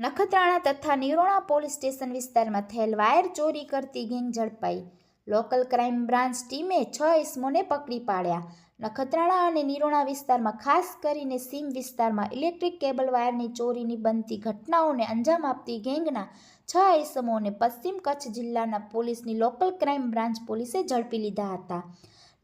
નખત્રાણા તથા નિરોણા police station વિસ્તારમાં થયેલ વાયર ચોરી કરતી ગેંગ ઝડપાઈ. લોકલ ક્રાઇમ બ્રાન્ચ ટીમે છ ઇસમોને પકડી પાડ્યા. નખત્રાણા અને નિરોણા વિસ્તારમાં ખાસ કરીને સીમ વિસ્તારમાં ઇલેક્ટ્રિક કેબલ વાયરની ચોરીની બનતી ઘટનાઓને અંજામ આપતી ગેંગના છ ઇસમોને પશ્ચિમ કચ્છ જિલ્લાના પોલીસની લોકલ ક્રાઇમ બ્રાન્ચ પોલીસે ઝડપી લીધા હતા.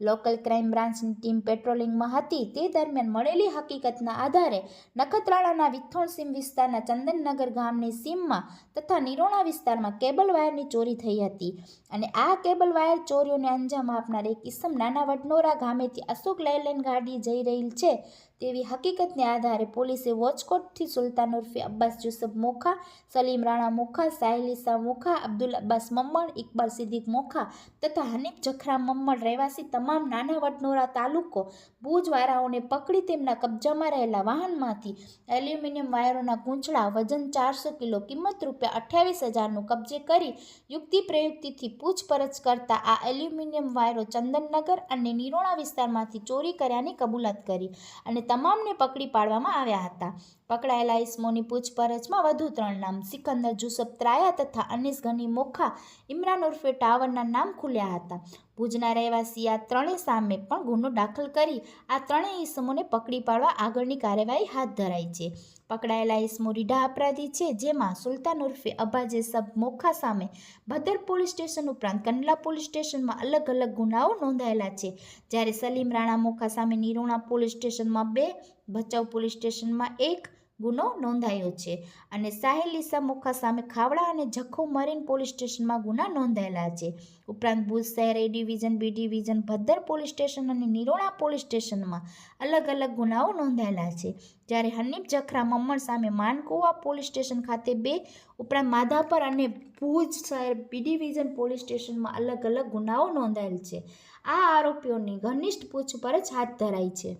લોકલ ક્રાઇમ બ્રાન્ચની ટીમ પેટ્રોલિંગમાં હતી. તે દરમિયાન મળેલી હકીકતના આધારે નખત્રાણાના વિથોણ સીમ વિસ્તારના ચંદનનગર ગામની સીમમાં તથા નિરોણા વિસ્તારમાં કેબલ વાયરની ચોરી થઈ હતી અને આ કેબલ વાયર ચોરીઓને અંજામ આપનાર એક ઇસમ નાના વડનોરા ગામેથી અશોક લેલેન ગાડી જઈ રહેલ છે. તેવી હકીકતને આધારે પોલીસે વોચકોટથી સુલતાન ઉર્ફે અબ્બાસ યુસુફ મોખા, સલીમ રાણા મોખા સાહિલિસા મોખા, અબ્દુલ અબ્બાસ મમ્મણ ઇકબાલ સિદ્દીક મોખા તથા હનીફ જખરા મમ્મણ રહેવાસી તમામ નાના વટનોરા તાલુકો ભુજવાળાઓને પકડી તેમના કબજામાં રહેલા વાહનમાંથી એલ્યુમિનિયમ વાયરોના ગૂંચળા વજન ચારસો કિલો કિંમત રૂપિયા અઠ્યાવીસ હજારનું કબજે કરી યુક્તિ પ્રયુક્તિથી પૂછપરછ કરતા આ એલ્યુમિનિયમ વાયરો ચંદનનગર અને નિરોણા વિસ્તારમાંથી ચોરી કર્યાની કબૂલાત કરી અને તમામને પકડી પાડવામાં આવ્યા હતા. પકડાયેલા ઇસમોની પૂછપરછમાં વધુ ત્રણ નામ, સિકંદર, જુસફ, ત્રાયા તથા અનીસ ગની મોખા ઇમરાન ઉર્ફે ટાવરના નામ ખુલ્યા હતા. ભુજના રહેવાસી આ ત્રણેય સામે પણ ગુનો દાખલ કરી આ ત્રણેય ઇસમોને પકડી પાડવા આગળની કાર્યવાહી હાથ ધરાઈ છે. પકડાયેલા ઇસમો રીઢા અપરાધી છે, જેમાં સુલતાન ઉર્ફે અબાજે સબ મોખા સામે ભદર પોલીસ સ્ટેશન ઉપરાંત કંડલા પોલીસ સ્ટેશનમાં અલગ અલગ ગુનાઓ નોંધાયેલા છે. જ્યારે સલીમ રાણા મોખા સામે નિરોણા પોલીસ સ્ટેશનમાં બે ભચાઉ પોલીસ સ્ટેશનમાં એક ગુનો નોંધાયો છે અને સાહેલ ઈસા મોખા સામે ખાવડા અને જખો મરીન પોલીસ સ્ટેશનમાં ગુના નોંધાયેલા છે. ઉપરાંત ભુજ શહેર A division B division, Bhaddar police station અને નિરોણા પોલીસ સ્ટેશનમાં અલગ અલગ ગુનાઓ નોંધાયેલા છે. જ્યારે હનીફ જખરા મમ્મણ સામે માનકુવા પોલીસ સ્ટેશન ખાતે બે, ઉપરાંત માધાપર અને ભુજ શહેર બી ડિવિઝન પોલીસ સ્ટેશનમાં અલગ અલગ ગુનાઓ નોંધાયેલ છે. આ આરોપીઓની ઘનિષ્ઠ પૂછપરછ હાથ ધરાઈ છે.